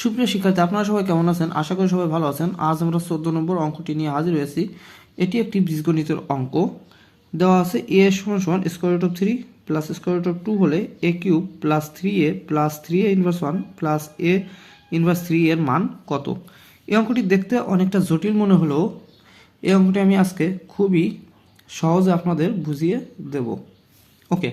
সুপ্রিয় শিক্ষার্থী, আপনারা সবাই কেমন আছেন? আশা করি সবাই ভালো আছেন। আজ আমরা চোদ্দ নম্বর অঙ্কটি নিয়ে হাজির হয়েছি। এটি একটি বীজগণিতের অঙ্ক। দেওয়া আছে এ সমান সমান square root of three plus square root of two হলে A cube plus three A plus three A inverse one plus A inverse three এর মান কত? এই অঙ্কটি দেখতে অনেকটা জটিল মনে হলেও এই অঙ্কটি আমি আজকে খুবই সহজে আপনাদের বুঝিয়ে দেব। ওকে।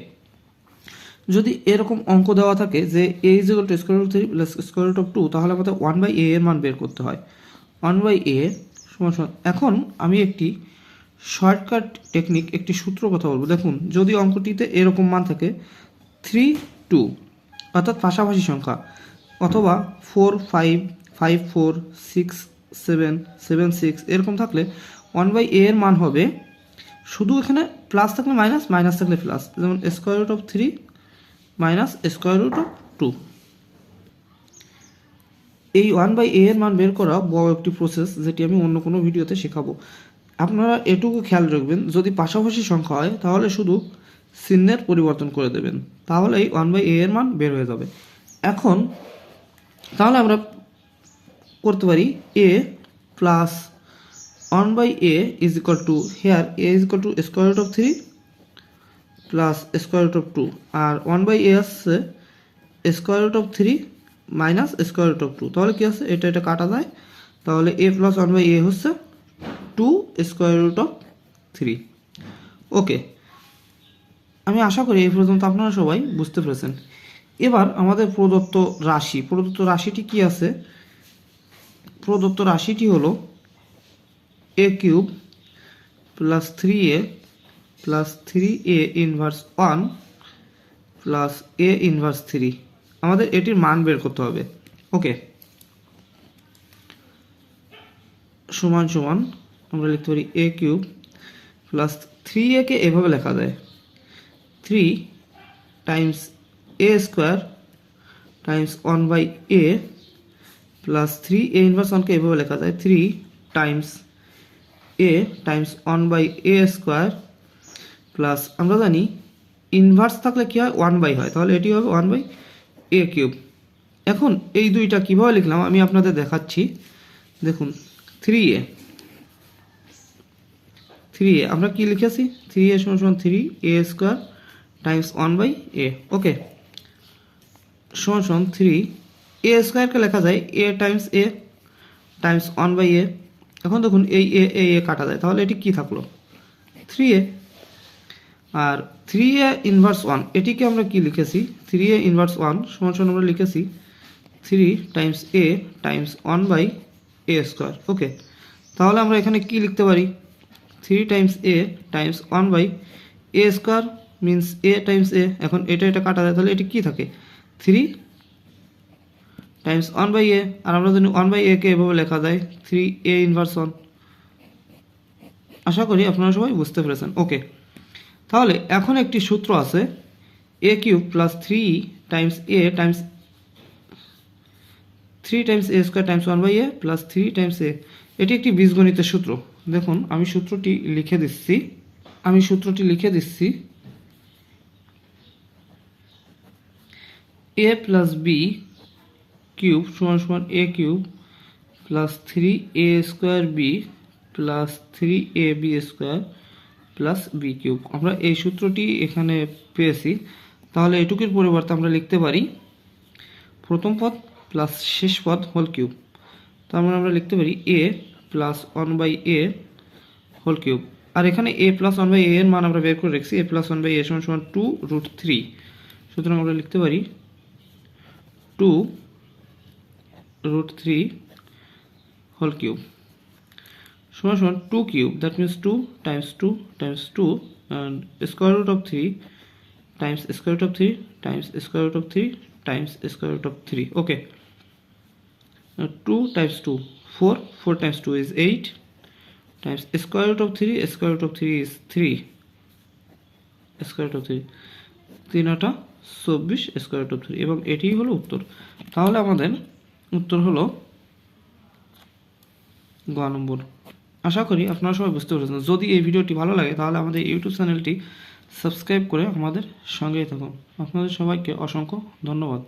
যদি এরকম অঙ্ক দেওয়া থাকে যে A is equal to square root three plus square root of two তাহলে আমাদের ওয়ান বাই এ এর মান বের করতে হয়। ওয়ান বাই এ সমান এখন আমি একটি শর্টকাট টেকনিক একটি সূত্র কথা বলব। দেখুন, যদি অঙ্কটিতে এরকম মান থাকে থ্রি টু অর্থাৎ পাশাপাশি সংখ্যা, অথবা four five five four six seven seven six এরকম থাকলে ওয়ান বাই এ এর মান হবে শুধু এখানে প্লাস থাকলে মাইনাস মাইনাস থাকলে প্লাস যেমন square root of three minus square root two. এই ওয়ান বাই এ এর মান বের করা বড় একটি প্রসেস যেটি আমি অন্য কোনো ভিডিওতে শেখাবো। আপনারা এটুকু খেয়াল রাখবেন, যদি পাশাপাশি সংখ্যা হয়, তাহলে শুধু চিহ্নের পরিবর্তন করে দেবেন। তাহলেই ওয়ান বাই এ এর মান বের হয়ে যাবে। এখন, তাহলে আমরা করতে পারি A plus one by A is equal to, here A is equal to square root of three plus square root of two R one by এ আসছে square root of three minus square root of two তাহলে কি আছে? এটা এটা কাটা যায়। তাহলে A plus one by A হচ্ছে two square root of three okay আমি আশা করি এই পর্যন্ত আপনারা সবাই বুঝতে পেরেছেন। এবার আমাদের প্রদত্ত রাশি। প্রদত্ত রাশিটি কি আছে? প্রদত্ত রাশিটি হলো A cube plus three A plus three A inverse one plus A inverse three আমাদের এটির মান বের করতে হবে। ওকে সমান সমান আমরা লিখতে পারি এ কিউব প্লাস থ্রি একে এভাবে লেখা যায়। Three times a square times one by a plus three a inverse ওয়ানকে এভাবে লেখা যায়। Three times a times one by a square plus আমরা জানি ইনভার্স থাকলে কী হয়? ওয়ান বাই হয়। তাহলে এটি হবে ওয়ান বাই এ কিউব এখন এই দুইটা কীভাবে লিখলাম? আমি আপনাদের দেখাচ্ছি। দেখুন থ্রি এ থ্রি এ আমরা কি লিখেছি? থ্রি এ সমান সমান three a square times one by a okay সমান সমান থ্রি এ স্কোয়ারকে লেখা যায় a times a times one by a এখন দেখুন, এই এ এ কাটা যায়। তাহলে এটি কি থাকল? থ্রি এ আর থ্রি এ ইনভার্স ওয়ান এটিকে আমরা কি লিখেছি? থ্রি এ ইনভার্স ওয়ান সমান সমান আমরা লিখেছি three times a times one by a square okay তাহলে আমরা এখানে কি লিখতে পারি? Three times a times one by a square means a times a এখন এটা এটা কাটা যায়, তাহলে এটি কি থাকে? Three times one by a আর আমরা জানি ওয়ান বাই এ কে এভাবে লেখা যায় থ্রি এ ইনভার্স ওয়ান আশা করি আপনারা সবাই বুঝতে পেরেছেন ওকে তাহলে এখন একটি সূত্র আছে a cube plus three times a times three times a square times one by a plus three times a এটি একটি বীজগণিতের সূত্র। দেখুন, আমি সূত্রটি লিখে দিচ্ছি। আমি সূত্রটি লিখে দিচ্ছি। এ প্লাস বি কিউব সমান সমান a cube plus three a square b plus three a b square plus b cube আমরা এই সূত্রটি এখানে পেয়েছি। তাহলে এটুকুর পরিবর্তে আমরা লিখতে পারি, প্রথম পদ প্লাস শেষ পদ হোল কিউব তার মানে আমরা লিখতে পারি a plus one by a whole cube আর এখানে a plus one by a এর মান আমরা বের করে রেখেছি। A plus one by a সমান সমান টু রুট থ্রি সুতরাং আমরা লিখতে পারি two root three whole cube সমান সমান two cube that means two times two times two and square root of three times square root of three times square root of three times square root of three okay two times two four four times two is eight times square root of 3 square root of 3 is 3 square root of 3 তিন আটা চব্বিশ square root of three এবং এটিই হলো উত্তর। তাহলে আমাদের উত্তর হলো গ নম্বর। আশা করি আপনারা সবাই বুঝতে পেরেছেন। যদি এই ভিডিওটি ভালো লাগে, তাহলে আমাদের ইউটিউব চ্যানেলটি সাবস্ক্রাইব করে আমাদের সঙ্গেই থাকুন। আপনাদের সবাইকে অসংখ্য ধন্যবাদ।